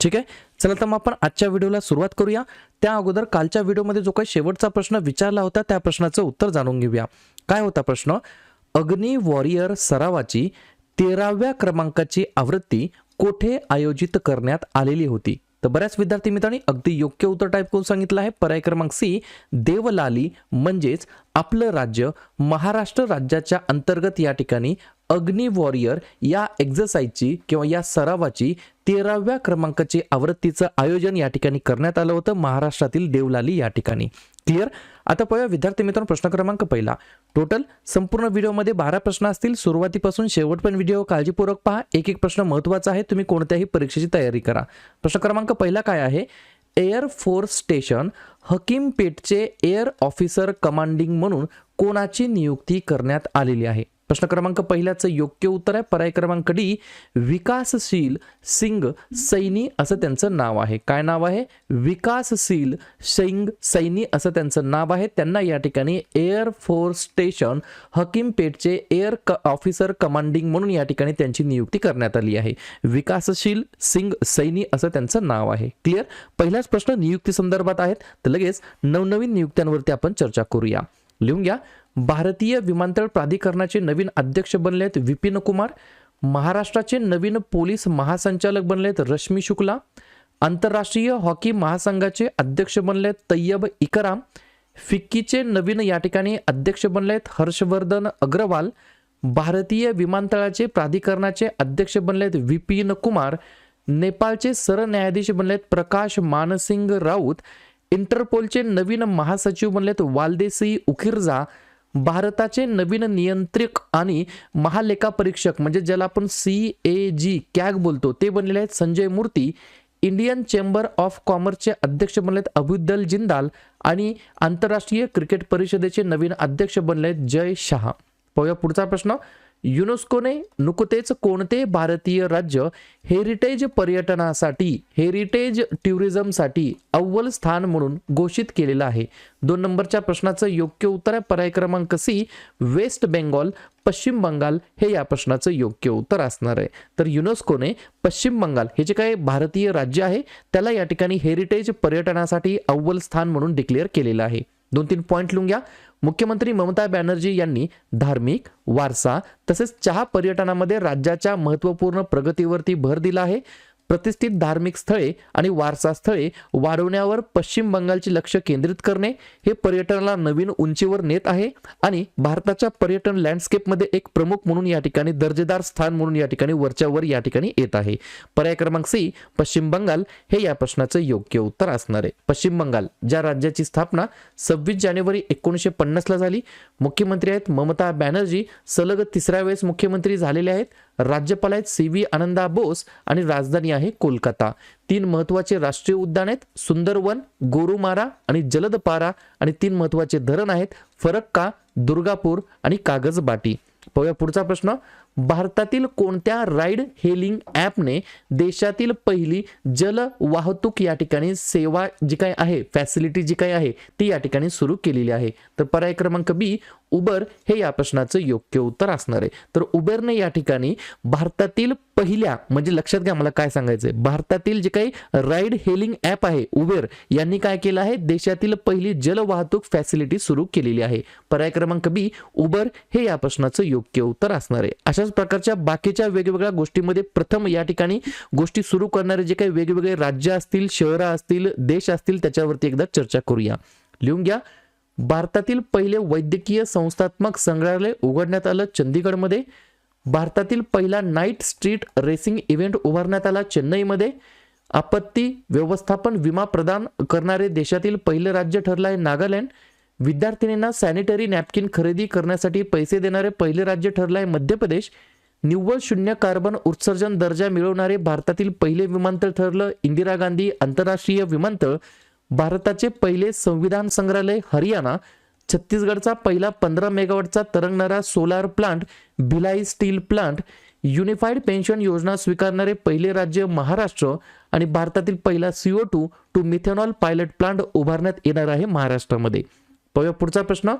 ठीक आहे? चला तर मग आपण आजच्या व्हिडिओला सुरुवात करूया. त्या अगोदर कालच्या व्हिडिओमध्ये जो काही शेवटचा प्रश्न विचारला होता त्या प्रश्नाचं उत्तर जाणून घेऊया. काय होता प्रश्न? अग्नी वॉरियर सरावाची तेराव्या क्रमांकाची आवृत्ती कोठे आयोजित करण्यात आलेली होती? तर बऱ्याच विद्यार्थी मित्रांनी अगदी योग्य उत्तर टाईप करून सांगितलं आहे. पर्याय क्रमांक सी देवलाली म्हणजेच आपलं राज्य महाराष्ट्र राज्याच्या अंतर्गत या ठिकाणी अग्नी वॉरियर या एक्झरसाईजची किंवा या सरावाची तेराव्या क्रमांकाची आवृत्तीचं आयोजन या ठिकाणी करण्यात आलं होतं. महाराष्ट्रातील देवलाली या ठिकाणी. क्लिअर आता पाहूया विद्यार्थी मित्रांनो प्रश्न क्रमांक पहिला. टोटल संपूर्ण व्हिडिओमध्ये बारा प्रश्न असतील. सुरुवातीपासून शेवट पण व्हिडिओ काळजीपूर्वक पहा. एक एक प्रश्न महत्त्वाचा आहे. तुम्ही कोणत्याही परीक्षेची तयारी करा. प्रश्न क्रमांक पहिला काय आहे? एअर फोर्स स्टेशन हकीमपेठचे एअर ऑफिसर कमांडिंग म्हणून कोणाची नियुक्ती करण्यात आलेली आहे? प्रश्न क्रमांक पहिल्याचं योग्य उत्तर आहे. पर्याय क्रमांक डी विकासशील सिंग सैनी असं त्यांचं नाव आहे. काय नाव आहे? विकासशील सिंग सैनी असं त्यांचं नाव आहे. त्यांना या ठिकाणी एअर फोर्स स्टेशन हकीमपेठचे एअर क ऑफिसर कमांडिंग म्हणून या ठिकाणी त्यांची नियुक्ती करण्यात आली आहे. विकासशील सिंग सैनी असं त्यांचं नाव आहे. क्लिअर? पहिलाच प्रश्न नियुक्ती संदर्भात आहेत. तर लगेच नवनवीन नियुक्त्यांवरती आपण चर्चा करूया. लिहून घ्या. भारतीय विमानतळ प्राधिकरणाचे नवीन अध्यक्ष बनले आहेत विपिन कुमार महाराष्ट्राचे नवीन पोलीस महासंचालक बनले आहेत रश्मी शुक्ला आंतरराष्ट्रीय हॉकी महासंघाचे अध्यक्ष बनले आहेत तय्यब इकराम फिक्कीचे नवीन या ठिकाणी अध्यक्ष बनले आहेत हर्षवर्धन अग्रवाल भारतीय विमानतळाचे प्राधिकरणाचे अध्यक्ष बनले आहेत विपिन कुमार नेपाळचे सरन्यायाधीश बनले आहेत प्रकाश मानसिंग राऊत इंटरपोलचे नवीन महासचिव बनलेत वालदेसी उखिरजा भारताचे नवीन नियंत्रक आणि महालेखा परीक्षक म्हणजे ज्याला आपण सी ए जी कॅग बोलतो ते बनलेले आहेत संजय मूर्ती इंडियन चेंबर ऑफ कॉमर्सचे अध्यक्ष बनले आहेत अबुद्दल जिंदाल आणि आंतरराष्ट्रीय क्रिकेट परिषदेचे नवीन अध्यक्ष बनले आहेत जय शहा. पाहूया पुढचा प्रश्न. युनेस्कोने नुकतेच कोणते भारतीय राज्य हेरिटेज पर्यटनासाठी हेरिटेज टुरिझमसाठी अव्वल स्थान म्हणून घोषित केलेलं आहे? दोन नंबरच्या प्रश्नाचं योग्य उत्तर आहे पर्याय क्रमांक सी वेस्ट बेंगॉल पश्चिम बंगाल हे या प्रश्नाचं योग्य उत्तर असणार आहे. तर युनेस्कोने पश्चिम बंगाल हे जे काही भारतीय राज्य आहे त्याला या ठिकाणी हेरिटेज पर्यटनासाठी अव्वल स्थान म्हणून डिक्लेअर केलेलं आहे. दोन तीन पॉईंट लिहून घ्या. मुख्यमंत्री ममता बॅनर्जी यांनी धार्मिक वारसा तसेच चहा पर्यटनामध्ये राज्याच्या महत्त्वपूर्ण प्रगतीवरती भर दिला आहे. प्रतिष्ठित धार्मिक स्थळे आणि वारसा स्थळे वाढवण्यावर पश्चिम बंगालचे लक्ष केंद्रित करणे हे पर्यटनाला नवीन उंचीवर नेत आहे आणि भारताच्या पर्यटन लँडस्केपमध्ये एक प्रमुख म्हणून या ठिकाणी दर्जेदार स्थान म्हणून या ठिकाणी वरच्यावर या ठिकाणी येत आहे. पर्याय क्रमांक सी पश्चिम बंगाल हे या प्रश्नाचं योग्य उत्तर असणार आहे. पश्चिम बंगाल ज्या राज्याची स्थापना सव्वीस जानेवारी एकोणीसशे पन्नासला झाली मुख्यमंत्री आहेत ममता बॅनर्जी सलग तिसऱ्या वेळेस मुख्यमंत्री झालेले आहेत. राज्यपाल आहेत सी व्ही आनंदा बोस आणि राजधानी आहे कोलकाता. तीन महत्त्वाचे राष्ट्रीय उद्यान आहेत सुंदरवन गोरुमारा आणि जलदपारा. आणि तीन महत्त्वाचे धरण आहेत फरक्का दुर्गापूर आणि कागजबाटी. पाहूया पुढचा प्रश्न. भारतातील कोणत्या राईड हेलिंग ॲपने देशातील पहिली जल वाहतूक या ठिकाणी सेवा जी काही आहे फॅसिलिटी जी काही आहे ती या ठिकाणी सुरू केलेली आहे? तर पर्याय क्रमांक बी उबर हे या प्रश्नाचं योग्य उत्तर असणार आहे. तर उबेरने या ठिकाणी भारतातील पहिल्या म्हणजे लक्षात घ्या मला काय सांगायचंय भारतातील जे काही राईड हेलिंग ॲप आहे उबेर यांनी काय केलं आहे? देशातील पहिली जल वाहतूक फॅसिलिटी सुरू केलेली आहे. पर्याय क्रमांक बी उबर हे या प्रश्नाचं योग्य उत्तर असणार आहे. अशाच प्रकारच्या बाकीच्या वेगवेगळ्या गोष्टीमध्ये प्रथम या ठिकाणी गोष्टी सुरू करणारे जे काही वेगवेगळे राज्य असतील शहरं असतील देश असतील त्याच्यावरती एकदा चर्चा करूया. लिहून घ्या. भारतातील पहिले वैद्यकीय संस्थात्मक संग्रहालय उघडण्यात आलं चंदीगडमध्ये. भारतातील पहिला नाईट स्ट्रीट रेसिंग इव्हेंट उभारण्यात आला चेन्नईमध्ये. आपत्ती व्यवस्थापन विमा प्रदान करणारे देशातील पहिले राज्य ठरलं आहे नागालँड. विद्यार्थिनींना सॅनिटरी नॅपकिन खरेदी करण्यासाठी पैसे देणारे पहिले राज्य ठरलं आहे मध्य प्रदेश निव्वळ शून्य कार्बन उत्सर्जन दर्जा मिळवणारे भारतातील पहिले विमानतळ ठरलं इंदिरा गांधी आंतरराष्ट्रीय विमानतळ. भारताचे पहिले संविधान संग्रहालय हरियाणा छत्तीसगडचा पहिला पंधरा मेगावटचा तरंगणारा solar plant Bhilai steel plant unified pension योजना स्वीकारणारे पहिले राज्य महाराष्ट्र आणि भारतातील पहिला CO two to methanol pilot plant उभारण्यात येणार आहे महाराष्ट्रामध्ये. पाहूया पुढचा प्रश्न.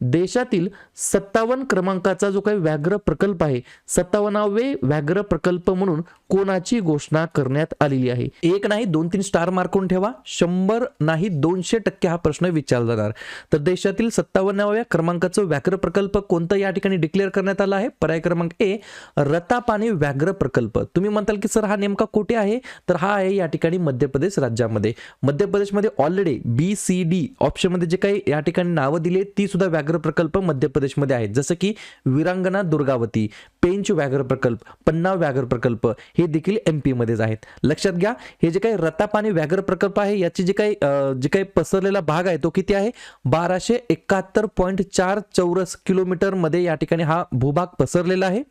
देशातील सत्तावन्न क्रमांकाचा जो काही व्याघ्र प्रकल्प आहे सत्तावन्नावे व्याघ्र प्रकल्प म्हणून कोणाची घोषणा करण्यात आलेली आहे? एक नाही दोन तीन स्टार मार्कून ठेवा. शंभर नाही दोनशे टक्के हा प्रश्न विचारला जाणार. तर देशातील सत्तावन्नाव्या क्रमांकाचं व्याघ्र प्रकल्प कोणतं या ठिकाणी डिक्लेअर करण्यात आला आहे? पर्याय क्रमांक ए रतापाणी व्याघ्र प्रकल्प. तुम्ही म्हणताल की सर हा नेमका कुठे आहे? तर हा आहे या ठिकाणी मध्य प्रदेश राज्यामध्ये. मध्य प्रदेशमध्ये ऑलरेडी बी सी डी ऑप्शनमध्ये जे काही या ठिकाणी नावं दिली ती सुद्धा व्याघ्र व्याघ्र प्रकल्प मध्य प्रदेशमध्ये आहेत. जसं की विरांगणा दुर्गावती पेंच व्याघ्र प्रकल्प पन्नाव व्याघ्र प्रकल्प हे देखील एम पीमध्येच आहेत. लक्षात घ्या हे जे काही रतापाणी व्याघ्र प्रकल्प आहे याची जे काही जे काही पसरलेला भाग आहे तो किती आहे? बाराशे एकाहत्तर पॉईंट चार चौरस किलोमीटरमध्ये या ठिकाणी हा भूभाग पसरलेला आहे.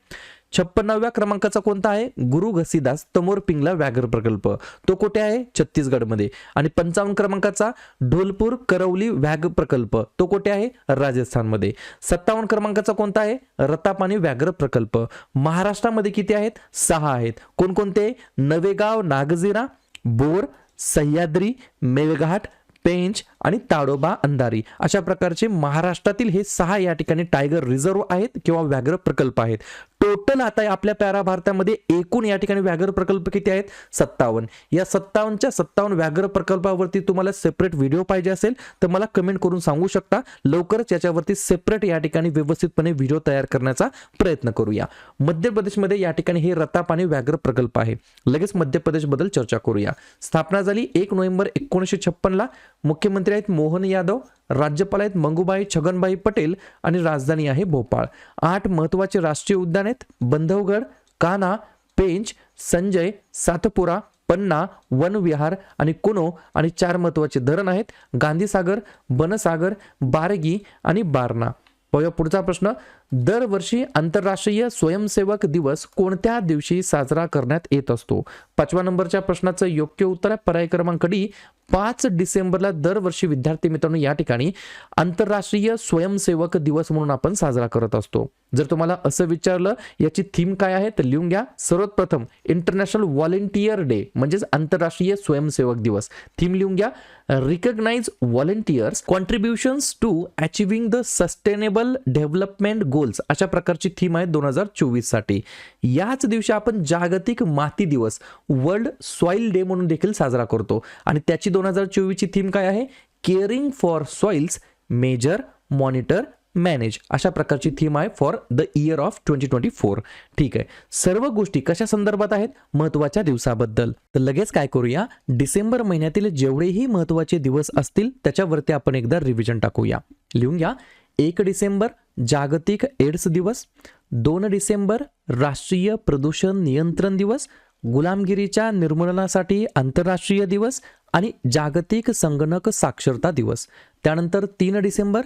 छप्पन्नाव्या क्रमांकाचा कोणता आहे? गुरु घसीदास तमोर पिंगला व्याघ्र प्रकल्प. तो कुठे आहे? छत्तीसगडमध्ये. आणि पंचावन्न क्रमांकाचा ढोलपूर करवली व्याघ्र प्रकल्प. तो कुठे आहे? राजस्थानमध्ये. सत्तावन्न क्रमांकाचा कोणता आहे? रतापाणी व्याघ्र प्रकल्प. महाराष्ट्रामध्ये किती आहेत? सहा आहेत. कोणकोणते? नवेगाव नागझिरा बोर सह्याद्री मेळघाट पेंच आणि ताडोबा अंधारी. अशा प्रकारचे महाराष्ट्रातील हे सहा या ठिकाणी टायगर रिझर्व आहेत किंवा व्याघ्र प्रकल्प आहेत. टोटल आता आपल्या पॅरा भारतामध्ये एकूण या ठिकाणी व्याघ्र प्रकल्प किती आहेत? सत्तावन्न. या सत्तावन्नच्या सत्तावन्न व्याघ्र प्रकल्पावरती तुम्हाला सेपरेट व्हिडिओ पाहिजे असेल तर मला कमेंट करून सांगू शकता. लवकरच याच्यावरती सेपरेट या ठिकाणी व्यवस्थितपणे व्हिडिओ तयार करण्याचा प्रयत्न करूया. मध्य प्रदेशमध्ये या ठिकाणी हे रतापाणी व्याघ्र प्रकल्प आहे. लगेच मध्य प्रदेशबद्दल चर्चा करूया. स्थापना झाली एक नोव्हेंबर एकोणीसशे छप्पनला. मुख्यमंत्री आहेत मोहन यादव. राज्यपाल आहेत मंगूबाई छगनबाई पटेल आणि राजधानी आहे भोपाळ. आठ महत्त्वाचे राष्ट्रीय उद्यान आहेत. बंधवगड कान्हा पेंच संजय सातपुरा पन्ना वनविहार आणि कुनो आणि चार महत्त्वाचे धरण आहेत. गांधीसागर बनसागर बारगी आणि बारणा. पाहूया पुढचा प्रश्न. दरवर्षी आंतरराष्ट्रीय स्वयंसेवक दिवस कोणत्या दिवशी साजरा करण्यात येत असतो? पाचव्या नंबरच्या प्रश्नाचं योग्य उत्तर आहे. पर्याय क्रमांक डी पाच डिसेंबरला दरवर्षी विद्यार्थी मित्रांनो या ठिकाणी आंतरराष्ट्रीय स्वयंसेवक दिवस म्हणून आपण साजरा करत असतो. जर तुम्हाला असं विचारलं याची थीम काय आहे तर लिहून घ्या. सर्वप्रथम इंटरनॅशनल व्हॉलेंटियर डे म्हणजेच आंतरराष्ट्रीय स्वयंसेवक दिवस. थीम लिहून घ्या. Recognise volunteers contributions to achieving the sustainable development goals अशा प्रकारची थीम आहे दोन हजार चोवीससाठी याच दिवशी आपण जागतिक माती दिवस वर्ल्ड सॉइल डे म्हणून देखील साजरा करतो. आणि त्याची दोन हजार चोवीसची थीम काय आहे? Caring for soils measure monitor manage अशा प्रकारची थीम आहे for the year of twenty twenty four ठीक आहे. सर्व गोष्टी कशा संदर्भात आहेत? महत्त्वाच्या दिवसाबद्दल. तर लगेच काय करूया? डिसेंबर महिन्यातील जेवढेही महत्त्वाचे दिवस असतील त्याच्यावरती आपण एकदा रिव्हिजन टाकूया. लिहून घ्या. एक डिसेंबर जागतिक एड्स दिवस. दोन डिसेंबर राष्ट्रीय प्रदूषण नियंत्रण दिवस. गुलामगिरीच्या निर्मूलनासाठी आंतरराष्ट्रीय दिवस आणि जागतिक संगणक साक्षरता दिवस. त्यानंतर तीन डिसेंबर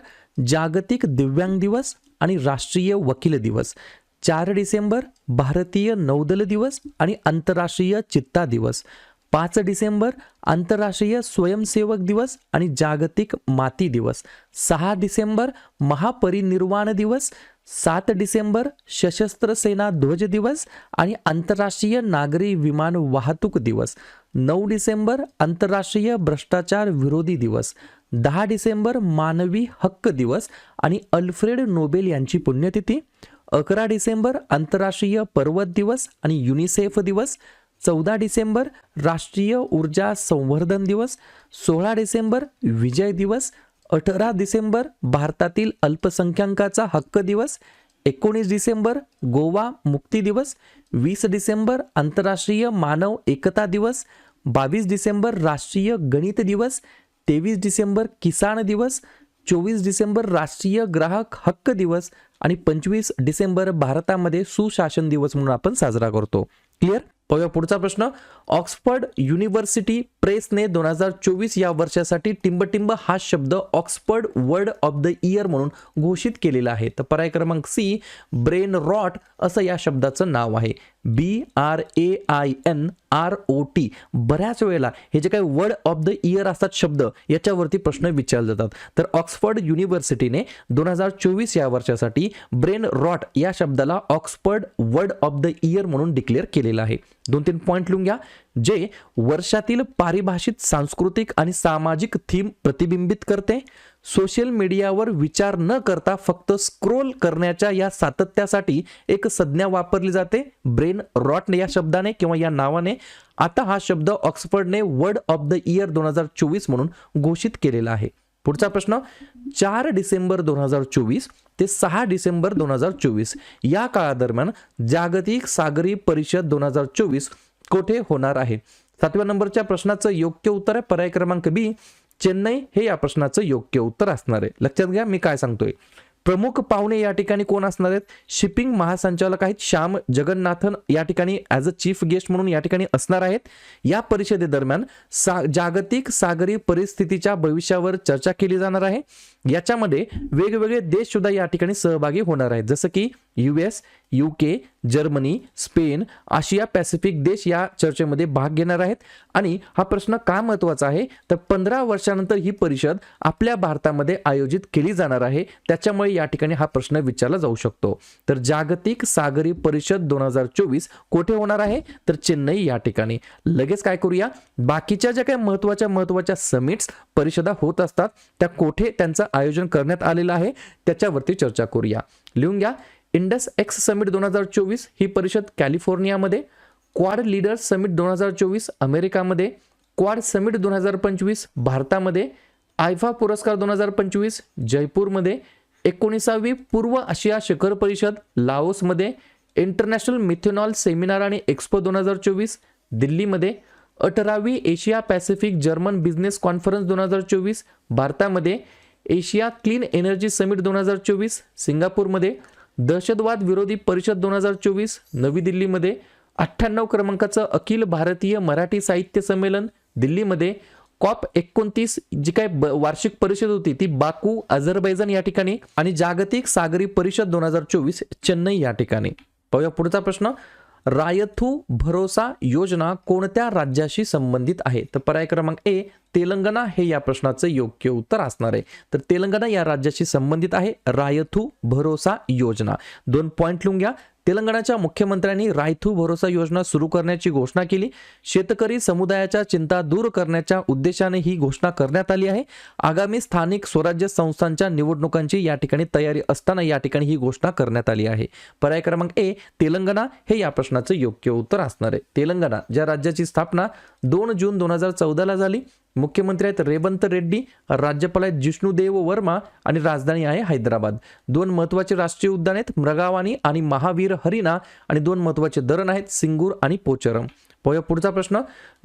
जागतिक दिव्यांग दिवस आणि राष्ट्रीय वकील दिवस. चार डिसेंबर भारतीय नौदल दिवस आणि आंतरराष्ट्रीय चित्ता दिवस. पाच डिसेंबर आंतरराष्ट्रीय स्वयंसेवक दिवस आणि जागतिक माती दिवस. सहा डिसेंबर महापरिनिर्वाण दिवस सात डिसेंबर सशस्त्र सेना ध्वज दिवस आणि आंतरराष्ट्रीय नागरी विमान वाहतूक दिवस. नऊ डिसेंबर आंतरराष्ट्रीय भ्रष्टाचार विरोधी दिवस. दहा डिसेंबर मानवी हक्क दिवस आणि अल्फ्रेड नोबेल यांची पुण्यतिथी. अकरा डिसेंबर आंतरराष्ट्रीय पर्वत दिवस आणि युनिसेफ दिवस. चौदा डिसेंबर राष्ट्रीय ऊर्जा संवर्धन दिवस. सोळा डिसेंबर विजय दिवस. अठरा डिसेंबर भारतातील अल्पसंख्याकाचा हक्क दिवस एकोणीस डिसेंबर गोवा मुक्ती दिवस वीस डिसेंबर आंतरराष्ट्रीय मानव एकता दिवस बावीस डिसेंबर राष्ट्रीय गणित दिवस तेवीस डिसेंबर किसान दिवस चोवीस डिसेंबर राष्ट्रीय ग्राहक हक्क दिवस आणि पंचवीस डिसेंबर भारतामध्ये सुशासन दिवस म्हणून आपण साजरा करतो. क्लिअर बघा पुढचा प्रश्न. ऑक्सफर्ड युनिव्हर्सिटी प्रेसने दोन हजार चोवीस या वर्षासाठी टिंबटिंब हा शब्द Oxford word of the year म्हणून घोषित केलेला आहे. तर पर्याय क्रमांक सी ब्रेन रॉट असं या शब्दाचं नाव आहे. B R A I N R O T. बऱ्याच वेळेला हे जे काही वर्ड ऑफ द इयर असतात शब्द याच्यावरती प्रश्न विचारले जातात. तर ऑक्सफर्ड युनिव्हर्सिटीने दोन हजार चोवीस या वर्षासाठी ब्रेन रॉट या शब्दाला Oxford word of the year म्हणून डिक्लेअर केलेलं आहे. दोन तीन पॉईंट लिहून घ्या जे वर्षातील पारिभाषित सांस्कृतिक आणि सामाजिक थीम प्रतिबिंबित करते. सोशल मीडियावर विचार न करता फक्त स्क्रोल करण्याच्या या सातत्यासाठी एक संज्ञा वापरली जाते ब्रेन रॉट या शब्दाने किंवा या नावाने. आता हा शब्द ऑक्सफर्डने वर्ड ऑफ द इयर दोन हजार चोवीस म्हणून घोषित केलेला आहे. पुढचा प्रश्न चार डिसेंबर दोन हजार चोवीस ते सहा डिसेंबर दोन हजार चोवीस. या काळादरम्यान जागतिक सागरी परिषद दोन हजार चोवीस कोठे होणार आहे? सातव्या नंबरच्या प्रश्नाचं योग्य उत्तर आहे पर्याय क्रमांक बी. चेन्नई हे या प्रश्नाचं योग्य उत्तर असणार आहे. लक्षात घ्या मी काय सांगतोय. प्रमुख पाहुणे या ठिकाणी कोण असणार आहेत? शिपिंग महासंचालक आहेत श्याम जगन्नाथन या ठिकाणी ॲज अ चीफ गेस्ट म्हणून या ठिकाणी असणार आहेत. या परिषदेदरम्यान सा जागतिक सागरी परिस्थितीच्या भविष्यावर चर्चा केली जाणार आहे. याच्यामध्ये वेगवेगळे देश सुद्धा या ठिकाणी सहभागी होणार आहेत. जसं की U S U K Germany Spain आशिया पॅसिफिक देश या चर्चेमध्ये भाग घेणार आहेत. आणि हा प्रश्न का महत्त्वाचा आहे? तर पंधरा वर्षानंतर ही परिषद आपल्या भारतामध्ये आयोजित केली जाणार आहे. त्याच्यामुळे या ठिकाणी हा प्रश्न विचारला जाऊ शकतो. तर जागतिक सागरी परिषद दोन हजार चोवीस कोठे होणार आहे? तर चेन्नई या ठिकाणी. लगेच काय करूया? बाकीच्या ज्या काही महत्त्वाच्या महत्त्वाच्या समिट्स परिषदा होत असतात त्या कोठे त्यांचा आयोजन करण्यात आलेलं आहे. त्याच्यावरती चर्चा करूया. लिहून घ्या. इंडस एक्स समिट दोन हजार चोवीस ही परिषद कॅलिफोर्नियामध्ये क्वाड लीडर्स समिट दोन हजार चोवीस अमेरिकामध्ये क्वाड समिट दोन हजार पंचवीस भारतामध्ये आयफा पुरस्कार दोन हजार पंचवीस जयपूरमध्ये एकोणीसावी पूर्व आशिया शिखर परिषद लाओसमध्ये इंटरनॅशनल मिथेनॉल सेमिनार आणि एक्सपो दोन हजार चोवीस दिल्लीमध्ये अठरावी Asia Pacific German business conference दोन हजार चोवीस भारतामध्ये एशिया क्लीन एनर्जी समिट दोन हजार चोवीस सिंगापूरमध्ये दहशतवाद विरोधी परिषद दोन हजार चोवीस नवी दिल्लीमध्ये अठ्ठ्याण्णव क्रमांकाचं अखिल भारतीय मराठी साहित्य संमेलन दिल्लीमध्ये कॉप एकोणतीस जी काय ब- वार्षिक परिषद होती ती बाकू अझरबैजान या ठिकाणी आणि जागतिक सागरी परिषद दोन हजार चोवीस चेन्नई या ठिकाणी. पाहूया पुढचा प्रश्न. रायथू भरोसा योजना कोणत्या राज्याशी संबंधित आहे? तर पर्याय क्रमांक ए तेलंगणा हे या प्रश्नाचं योग्य उत्तर असणार आहे. तर तेलंगणा या राज्याशी संबंधित आहे. रायथू भरोसा योजना. दोन पॉईंट लिहून घ्या. तेलंगणाच्या मुख्यमंत्र्यांनी रायथू भरोसा योजना सुरू करण्याची घोषणा केली. शेतकरी समुदायाच्या चिंता दूर करण्याच्या उद्देशाने ही घोषणा करण्यात आली आहे. आगामी स्थानिक स्वराज्य संस्थांच्या निवडणुकांची या ठिकाणी तयारी असताना या ठिकाणी ही घोषणा करण्यात आली आहे. पर्याय क्रमांक ए तेलंगणा हे या प्रश्नाचं योग्य उत्तर असणार आहे. तेलंगणा ज्या राज्याची स्थापना दोन जून दोन हजार चौदाला झाली मुख्यमंत्री आहेत रेवंत रेड्डी राज्यपाल आहेत जिष्णुदेव वर्मा आणि राजधानी आहे हैदराबाद. दोन महत्त्वाचे राष्ट्रीय उद्यान आहेत मृगावानी आणि महावीर हरिणा आणि दोन महत्त्वाचे धरण आहेत सिंगूर आणि पोचरम. पाहूया पुढचा प्रश्न.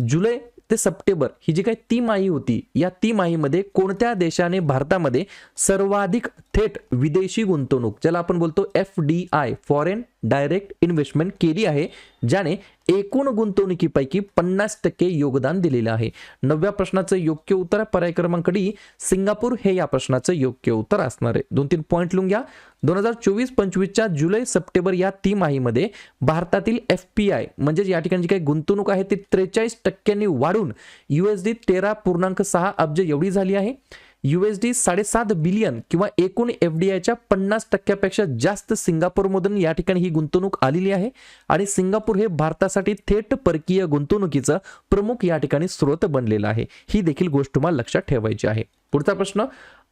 जुलै ते सप्टेंबर ही जी काही तिमाही होती या तिमाहीमध्ये कोणत्या देशाने भारतामध्ये सर्वाधिक थेट विदेशी गुंतवणूक ज्याला आपण बोलतो F D I foreign direct investment केली आहे ज्याने एकूण गुंतवणुकीपैकी पन्नास टक्के योगदान दिलेलं आहे. नवव्या प्रश्नाचं योग्य उत्तर पर्याय क्रमांक डी सिंगापूर हे या प्रश्नाचं योग्य उत्तर असणार आहे. दोन तीन पॉईंट लिहून घ्या. दोन हजार चोवीस पंचवीसच्या जुलै सप्टेंबर या तिमाहीमध्ये भारतातील एफ पी आय म्हणजेच या ठिकाणी जी काही गुंतवणूक आहे ती त्रेचाळीस टक्क्यांनी वाढून युएसडी तेरा पूर्णांक सहा अब्ज एवढी झाली आहे. युएसडी साडेसात बिलियन किंवा एकूण एफडीआयच्या पन्नास टक्क्यापेक्षा जास्त सिंगापूरमधून या ठिकाणी ही गुंतवणूक आलेली आहे. आणि सिंगापूर हे भारतासाठी थेट परकीय गुंतवणुकीचं प्रमुख या ठिकाणी स्रोत बनलेलं आहे. ही देखील गोष्ट तुम्हाला लक्षात ठेवायची आहे. पुढचा प्रश्न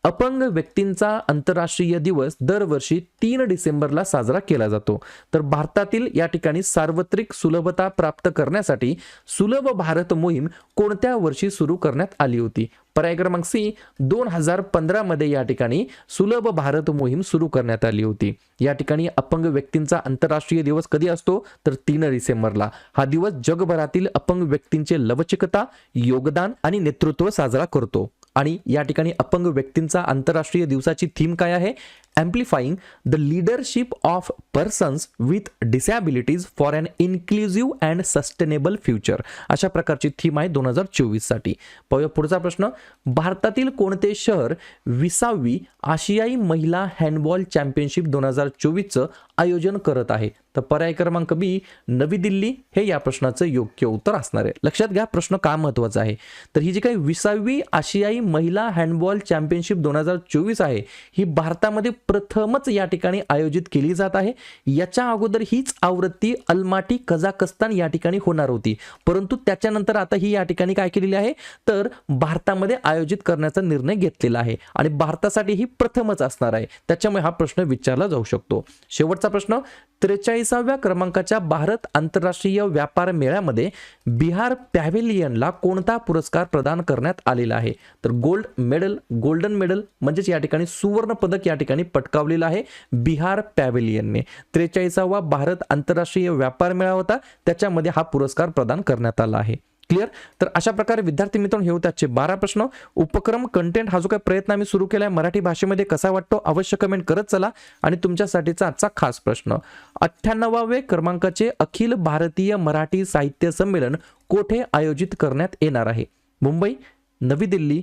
अपंग व्यक्तींचा आंतरराष्ट्रीय दिवस दरवर्षी तीन डिसेंबरला साजरा केला जातो. तर भारतातील या ठिकाणी सार्वत्रिक सुलभता प्राप्त करण्यासाठी सुलभ भारत मोहीम कोणत्या वर्षी सुरू करण्यात आली होती? पर्याय क्रमांक सी दोन हजार पंधरामध्ये या ठिकाणी सुलभ भारत मोहीम सुरू करण्यात आली होती. या ठिकाणी अपंग व्यक्तींचा आंतरराष्ट्रीय दिवस कधी असतो? तर तीन डिसेंबरला. हा दिवस जगभरातील अपंग व्यक्तींचे लवचिकता योगदान आणि नेतृत्व साजरा करतो. आणि या ठिकाणी अपंग व्यक्तींचा आंतरराष्ट्रीय दिवसाची थीम काय आहे? Amplifying the leadership of persons with disabilities for an inclusive and sustainable future अशा प्रकारची थीम आहे दोन हजार चोवीससाठी. पाहूया पुढचा प्रश्न. भारतातील कोणते शहर विसावी आशियाई महिला हँडबॉल चॅम्पियनशिप दोन हजार चोवीसचं आयोजन करत आहे? तर पर्याय क्रमांक बी नवी दिल्ली हे या प्रश्नाचं योग्य उत्तर असणार आहे. लक्षात घ्या प्रश्न का महत्त्वाचा आहे? तर ही जी काही विसावी आशियाई महिला हँडबॉल चॅम्पियनशिप दोन हजार चोवीस आहे ही भारतामध्ये प्रथमच या ठिकाणी आयोजित केली जात आहे. याच्या अगोदर हीच आवृत्ती अल्माटी कझाकस्तान या ठिकाणी होणार होती. परंतु त्याच्यानंतर आता ही या ठिकाणी काय केलेली आहे? तर भारतामध्ये आयोजित करण्याचा निर्णय घेतलेला आहे आणि भारतासाठी ही प्रथमच असणार आहे. त्याच्यामुळे हा प्रश्न विचारला जाऊ शकतो. शेवटचा प्रश्न त्रेचाळीसाव्या क्रमांकाच्या भारत आंतरराष्ट्रीय व्यापार मेळ्यामध्ये बिहार पॅव्हेलियनला कोणता पुरस्कार प्रदान करण्यात आलेला आहे? तर गोल्ड मेडल गोल्डन मेडल म्हणजेच या ठिकाणी सुवर्ण पदक या ठिकाणी पटकावलेला आहे. बिहार पॅवेलियनने त्रेचाळीसावा भारत आंतरराष्ट्रीय व्यापार मेळा होता. त्याच्यामध्ये हा पुरस्कार प्रदान करण्यात आला आहे. क्लिअर तर अशा प्रकारे विद्यार्थी मित्रांनो हे होते आजचे बारा प्रश्न. उपक्रम कंटेंट हा जो काही प्रयत्न आम्ही सुरू केला आहे मराठी भाषेमध्ये कसा वाटतो अवश्य कमेंट करत चला. आणि तुमच्यासाठीचा आजचा खास प्रश्न. अठ्ठ्याण्णवावे क्रमांकाचे अखिल भारतीय मराठी साहित्य संमेलन कोठे आयोजित करण्यात येणार आहे? मुंबई नवी दिल्ली